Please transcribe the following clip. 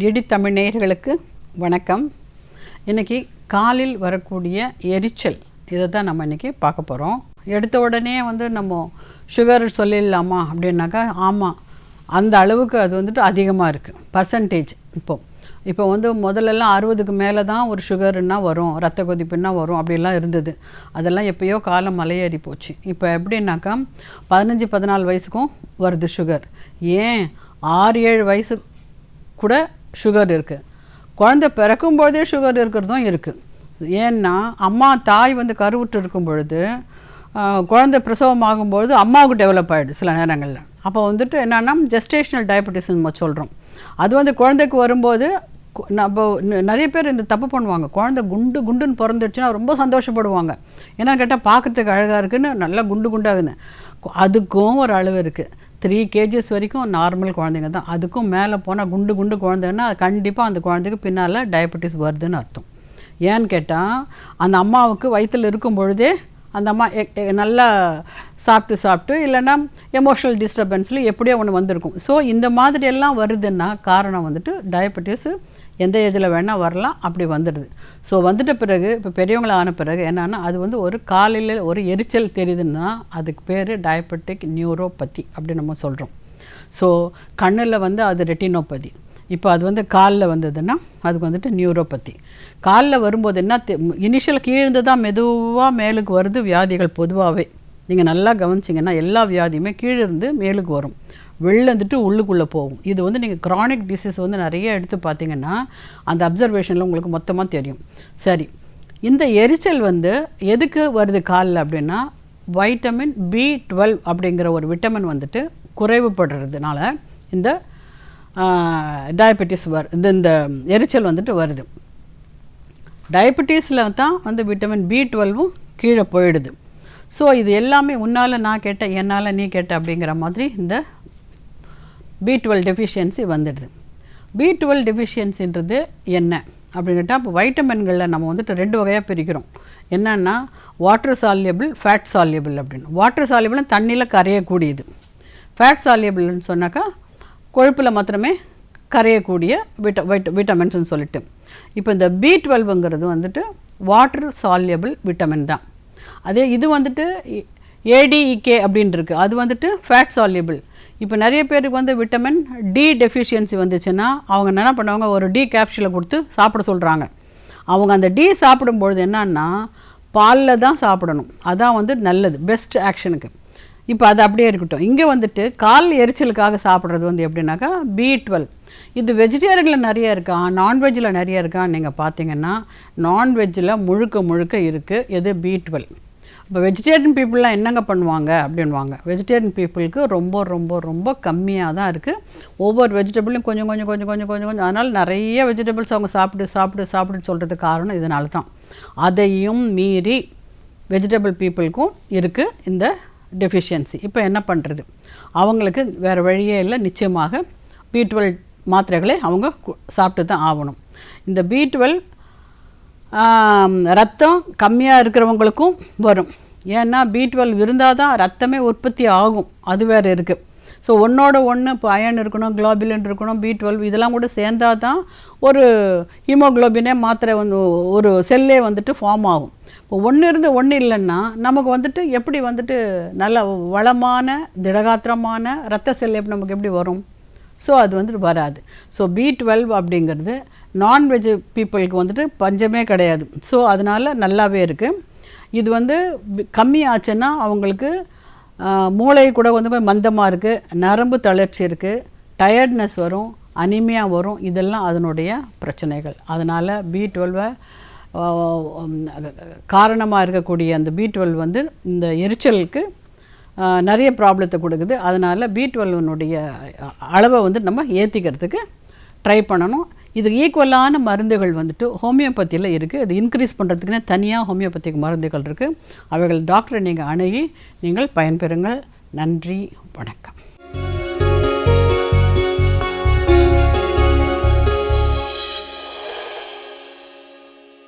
DD Tamil நேயர்களுக்கு வணக்கம். இன்றைக்கி காலில் வரக்கூடிய எரிச்சல் இதை தான் நம்ம இன்றைக்கி பார்க்க போகிறோம் எடுத்த உடனே வந்து நம்ம சுகர் சொல்லிடலாமா அப்படின்னாக்கா ஆமாம் அந்த அளவுக்கு அது வந்துட்டு அதிகமாக இருக்குது பர்சன்டேஜ் இப்போ. இப்போ வந்து முதல்லலாம் அறுபதுக்கு மேலே தான் ஒரு சுகருன்னா வரும் ரத்த கொதிப்புன்னா வரும் அப்படிலாம் இருந்தது. அதெல்லாம் எப்பயோ காலம் மலையேறி போச்சு. இப்போ எப்படின்னாக்கா பதினஞ்சு பதினாலு வயசுக்கும் வருது சுகர் ஏன்? ஆறு ஏழு வயசு கூட சுகர் இருக்குது குழந்தை பிறக்கும்பொழுதே சுகர் இருக்கிறதும் இருக்குது ஏன்னா அம்மா தாய் வந்து கருவுற்று இருக்கும் பொழுது குழந்தை பிரசவம் ஆகும்பொழுது அம்மாவுக்கு டெவலப் ஆகிடுது சில நேரங்களில். அப்போ வந்துட்டு என்னென்னா ஜெஸ்டேஷனல் டயபெட்டிஸ் நம்ம சொல்கிறோம் அது வந்து குழந்தைக்கு வரும்போது நம்ம நிறைய பேர் இந்த தப்பு பண்ணுவாங்க. குழந்தை குண்டு குண்டுன்னு பிறந்துடுச்சுன்னா ரொம்ப சந்தோஷப்படுவாங்க. ஏன்னா கேட்டால் பார்க்குறதுக்கு அழகாக இருக்குன்னு நல்லா குண்டு குண்டாகுது அதுக்கும் ஒரு அளவு இருக்குது த்ரீ கேஜிஸ் வரைக்கும் நார்மல் குழந்தைங்க தான். அதுக்கும் மேலே போனால் குண்டு குண்டு குழந்தைன்னா கண்டிப்பாக அந்த குழந்தைக்கு பின்னால் டயபெட்டிஸ் வருதுன்னு அர்த்தம். ஏன்னு கேட்டால் அந்த அம்மாவுக்கு வயிற்றில் இருக்கும் பொழுதே அந்த அம்மா நல்லா சாப்பிட்டு சாப்பிட்டு இல்லைன்னா எமோஷனல் டிஸ்டர்பன்ஸில் எப்படியோ ஒன்று வந்திருக்கும். ஸோ இந்த மாதிரி எல்லாம் வருதுன்னா காரணம் வந்துட்டு டயபெட்டிஸ் எந்த இதில் வேணால் வரலாம் அப்படி வந்துடுது. ஸோ வந்துட்ட பிறகு இப்போ பெரியவங்கள ஆன பிறகு என்னென்னா அது வந்து ஒரு காலையில் ஒரு எரிச்சல் தெரியுதுன்னா அதுக்கு பேர் டயபெட்டிக் நியூரோபதி அப்படி நம்ம சொல்கிறோம் ஸோ கண்ணில் வந்து அது ரெட்டினோபதி இப்போ அது வந்து காலில் வந்ததுன்னா அதுக்கு வந்துட்டு நியூரோபதி காலில் வரும்போது என்ன இனிஷியல் கீழ்ந்து தான் மெதுவாக மேலுக்கு வருது வியாதிகள் பொதுவாகவே நீங்கள் நல்லா கவனிச்சிங்கன்னா எல்லா வியாதியுமே கீழே இருந்து மேலுக்கு வரும். வெளிலந்துட்டு உள்ளுக்குள்ளே போகும். இது வந்து நீங்கள் க்ரானிக் டிசீஸ் வந்து நிறைய எடுத்து பார்த்தீங்கன்னா அந்த அப்சர்வேஷனில் உங்களுக்கு மொத்தமாக தெரியும். சரி இந்த எரிச்சல் வந்து எதுக்கு வருது காலில் அப்படின்னா வைட்டமின் பி டுவெல் அப்படிங்கிற ஒரு விட்டமின் வந்துட்டு குறைவுபடுறதுனால இந்த டயபெட்டிஸ் வரு இந்த இந்த எரிச்சல் வந்துட்டு வருது. டயபெட்டிஸில் தான் வந்து விட்டமின் பி டுவெல்வும் கீழே போயிடுது. ஸோ இது எல்லாமே உன்னால் நான் கேட்டேன் என்னால் நீ கேட்ட அப்படிங்கிற மாதிரி இந்த பி டுவெல் டெஃபிஷியன்சி வந்துடுது. பி டுவெல் டெஃபிஷியன்சின்றது என்ன? அப்படின்னு கேட்டால் இப்போ வைட்டமின்களில் நம்ம வந்துட்டு ரெண்டு வகையாக பிரிக்கிறோம். என்னென்னா வாட்டர் சால்யபிள் ஃபேட் சால்யபிள் அப்படின்னு. வாட்டர் சால்யபிள்னு தண்ணியில் கரையக்கூடியது. ஃபேட் சால்யபிள்னு சொன்னாக்கா கொழுப்பில் மாத்திரமே கரையக்கூடிய விட்ட வைட் விட்டமின்ஸ்னு சொல்லிட்டு. இப்போ இந்த பி டுவெல்வுங்கிறது வந்துட்டு வாட்டர் சால்யபிள் விட்டமின் தான். அதே இது வந்துட்டு ஏடிஇகே அப்படின்னு அது வந்துட்டு ஃபேட் சால்யபிள் இப்போ நிறைய பேருக்கு வந்து விட்டமின் டி டெஃபிஷியன்சி வந்துச்சுன்னா அவங்க என்ன பண்ணுவாங்க? ஒரு டி கேப்சூலை கொடுத்து சாப்பிட சொல்கிறாங்க அவங்க அந்த டி சாப்பிடும்பொழுது என்னன்னா பாலில் தான் சாப்பிடணும். அதான் வந்து நல்லது பெஸ்ட் ஆக்ஷனுக்கு இப்போ அது அப்படியே இருக்கட்டும். இங்கே வந்துட்டு கால் எரிச்சலுக்காக சாப்பிட்றது வந்து எப்படின்னாக்கா பி டுவெல் இது வெஜிடேரியனில் நிறைய இருக்கா நான்வெஜ்ஜில் நிறைய இருக்கான்னு நீங்கள் பார்த்தீங்கன்னா நான்வெஜ்ஜில் முழுக்க முழுக்க இருக்குது எது? பி டுவெல் இப்போ வெஜிடேரியன் பீப்புளெலாம் என்னங்க பண்ணுவாங்க? அப்படின்வாங்க வெஜிடேரியன் பீப்புளுக்கு ரொம்ப ரொம்ப ரொம்ப கம்மியாக தான் இருக்குது ஒவ்வொரு வெஜிடபிளும் கொஞ்சம் கொஞ்சம் கொஞ்சம் கொஞ்சம் கொஞ்சம் கொஞ்சம். அதனால் நிறைய வெஜிடபிள்ஸ் அவங்க சாப்பிட்டு சாப்பிட்டு சாப்பிட்டு சொல்கிறதுக்கு காரணம் இதனால தான். அதையும் மீறி வெஜிடபிள் பீப்புளுக்கும் இருக்குது இந்த டெஃபிஷியன்சி இப்போ என்ன பண்ணுறது அவங்களுக்கு வேறு வழியே இல்லை. நிச்சயமாக பி டுவெல் மாத்திரைகளை அவங்க கு- சாப்பிட்டு தான் ஆகணும். இந்த பி டுவெல் ரத்தம் கம்மியாக இருக்கிறவங்களுக்கும் வரும். ஏன்னா பி டுவெல் இருந்தால் தான் ரத்தமே உற்பத்தி ஆகும். அது வேறு இருக்குது ஸோ ஒன்றோட ஒன்று இப்போ அயன் இருக்கணும் குளோபிலின் இருக்கணும் பி டுவெல் இதெல்லாம் கூட சேர்ந்தா தான் ஒரு ஹீமோகுளோபினே மாத்திரை வந்து ஒரு செல்லே வந்துட்டு ஃபார்ம் ஆகும். இப்போ ஒன்று இருந்து ஒன்று இல்லைன்னா நமக்கு வந்துட்டு எப்படி வந்துட்டு நல்ல வளமான திடகாத்திரமான ரத்த செல் எப்படி நமக்கு எப்படி வரும்? ஸோ அது வந்துட்டு வராது. ஸோ பி டுவெல் அப்படிங்கிறது நான்வெஜ் பீப்புளுக்கு வந்துட்டு பஞ்சமே கிடையாது. ஸோ அதனால் நல்லாவே இருக்குது இது வந்து கம்மி ஆச்சுன்னா அவங்களுக்கு மூளை கூட வந்து மந்தமாக இருக்குது நரம்பு தளர்ச்சி இருக்குது டயர்ட்னஸ் வரும் அனிமையா வரும். இதெல்லாம் அதனுடைய பிரச்சனைகள். அதனால் பி டுவெல்வை காரணமாக இருக்கக்கூடிய அந்த பி டுவெல் வந்து இந்த எரிச்சலுக்கு நிறைய ப்ராப்ளத்தை கொடுக்குது. அதனால் பி டுவெல்வனுடைய அளவை வந்து நம்ம ஏற்றிக்கிறதுக்கு ட்ரை பண்ணணும். இதுக்கு ஈக்குவலான மருந்துகள் வந்துட்டு ஹோமியோபதியில் இருக்குது அது இன்க்ரீஸ் பண்ணுறதுக்குன்னே தனியாக ஹோமியோபதிக் மருந்துகள் இருக்குது அவைகள் டாக்டரை நீங்கள் அணுகி நீங்கள் பயன்பெறுங்கள். நன்றி வணக்கம்.